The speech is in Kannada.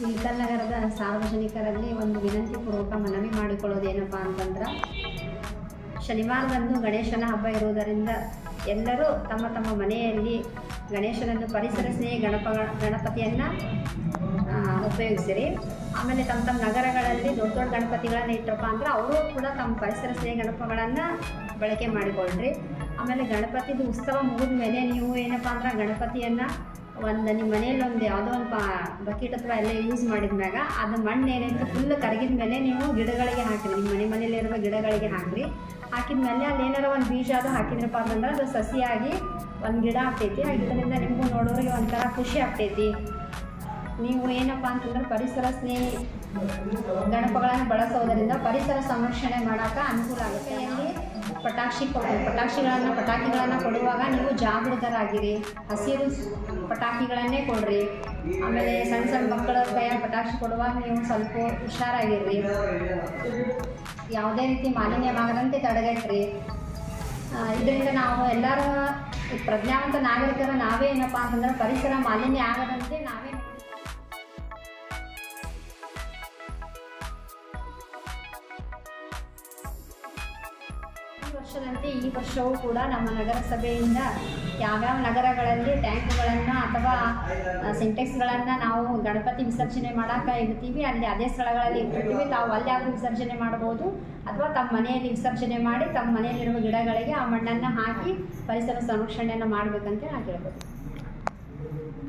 ಇಳಕಲ್ ನಗರದ ಸಾರ್ವಜನಿಕರಲ್ಲಿ ಒಂದು ವಿನಂತಿ ಪೂರ್ವಕ ಮನವಿ ಮಾಡಿಕೊಳ್ಳೋದೇನಪ್ಪ ಅಂತಂದ್ರೆ, ಶನಿವಾರದಂದು ಗಣೇಶನ ಹಬ್ಬ ಇರುವುದರಿಂದ ಎಲ್ಲರೂ ತಮ್ಮ ತಮ್ಮ ಮನೆಯಲ್ಲಿ ಗಣೇಶನನ್ನು ಪರಿಸರ ಸ್ನೇಹಿ ಗಣಪ, ಗಣಪತಿಯನ್ನು ಉಪಯೋಗಿಸಿರಿ. ಆಮೇಲೆ ತಮ್ಮ ತಮ್ಮ ನಗರಗಳಲ್ಲಿ ದೊಡ್ಡ ದೊಡ್ಡ ಗಣಪತಿಗಳನ್ನು ಇಟ್ಟಪ್ಪ ಅಂದ್ರೆ ಅವರು ಕೂಡ ತಮ್ಮ ಪರಿಸರ ಸ್ನೇಹಿ ಗಣಪಗಳನ್ನು ಬಳಕೆ ಮಾಡಿಕೊಳ್ಳ್ರಿ ಆಮೇಲೆ ಗಣಪತಿದು ಉತ್ಸವ ಮುಗಿದ ಮೇಲೆ ನೀವು ಏನಪ್ಪ ಅಂದ್ರೆ ಗಣಪತಿಯನ್ನು ಒಂದು ನಿಮ್ಮ ಮನೆಯಲ್ಲಿ ಒಂದು ಯಾವುದೋ ಒಂದು ಪಾ, ಬಕೆಟ್ ಅಥವಾ ಎಲ್ಲ ಯೂಸ್ ಮಾಡಿದ್ಮ್ಯಾಗ, ಅದು ಮಣ್ಣು ಏನೈತೆ ಫುಲ್ ಕರಗಿದ ಮೇಲೆ ನೀವು ಗಿಡಗಳಿಗೆ ಹಾಕಿರಿ. ನಿಮ್ಮ ಮನೆ ಮನೆಯಲ್ಲಿರುವ ಗಿಡಗಳಿಗೆ ಹಾಕಿರಿ. ಹಾಕಿದ ಮೇಲೆ ಅಲ್ಲಿ ಏನಾರ ಒಂದು ಬೀಜ ಅದು ಹಾಕಿದ್ರಪ್ಪ ಅಂತಂದ್ರೆ ಅದು ಸಸಿಯಾಗಿ ಒಂದು ಗಿಡ ಆಗ್ತೈತಿ. ಆ ಗಿಡದಿಂದ ನಿಮಗೂ ನೋಡೋರಿಗೆ ಒಂಥರ ಖುಷಿ ಆಗ್ತೈತಿ. ನೀವು ಏನಪ್ಪ ಅಂತಂದ್ರೆ ಪರಿಸರ ಸ್ನೇಹಿ ಗಣಪಗಳನ್ನು ಬಳಸೋದರಿಂದ ಪರಿಸರ ಸಂರಕ್ಷಣೆ ಮಾಡೋಕೆ ಅನುಕೂಲ ಆಗುತ್ತೆ. ಪಟಾಕ್ಷಿ ಪಟಾಕ್ಷಿಗಳನ್ನು ಪಟಾಕಿಗಳನ್ನು ಕೊಡುವಾಗ ನೀವು ಜಾಗೃತರಾಗಿರಿ. ಹಸಿರು ಪಟಾಕಿಗಳನ್ನೇ ಕೊಡ್ರಿ. ಆಮೇಲೆ ಸಣ್ಣ ಸಣ್ಣ ಮಕ್ಕಳ ಕೈಯ ಪಟಾಕ್ಷಿ ಕೊಡುವಾಗ ನೀವು ಸ್ವಲ್ಪ ಹುಷಾರಾಗಿರ್ರಿ. ಯಾವುದೇ ರೀತಿ ಮಾಲಿನ್ಯವಾಗದಂತೆ ತಡೆಗಟ್ರಿ. ಇದರಿಂದ ನಾವು ಎಲ್ಲರೂ ಪ್ರಜ್ಞಾವಂತ ನಾಗರಿಕರು ನಾವೇ ಏನಪ್ಪ ಅಂತಂದ್ರೆ ಪರಿಸರ ಮಾಲಿನ್ಯ ಆಗದಂತೆ ನಾವೇ ವರ್ಷದಂತೆ ಈ ವರ್ಷವೂ ಕೂಡ ನಮ್ಮ ನಗರಸಭೆಯಿಂದ ಯಾವ್ಯಾವ ನಗರಗಳಲ್ಲಿ ಟ್ಯಾಂಕ್ಗಳನ್ನು ಅಥವಾ ಸಿಂಟೆಕ್ಸ್ಗಳನ್ನು ನಾವು ಗಣಪತಿ ವಿಸರ್ಜನೆ ಮಾಡೋಕೆ ಇರ್ತೀವಿ ಅಲ್ಲಿ ಅದೇ ಸ್ಥಳಗಳಲ್ಲಿ ಇಟ್ಟಿರ್ತೀವಿ. ತಾವು ಅಲ್ಲಾದರೂ ವಿಸರ್ಜನೆ ಮಾಡ್ಬೋದು ಅಥವಾ ತಮ್ಮ ಮನೆಯಲ್ಲಿ ವಿಸರ್ಜನೆ ಮಾಡಿ ತಮ್ಮ ಮನೆಯಲ್ಲಿರುವ ಗಿಡಗಳಿಗೆ ಆ ಮಣ್ಣನ್ನು ಹಾಕಿ ಪರಿಸರ ಸಂರಕ್ಷಣೆಯನ್ನು ಮಾಡಬೇಕಂತ ನಾನು ಕೇಳ್ಬೋದು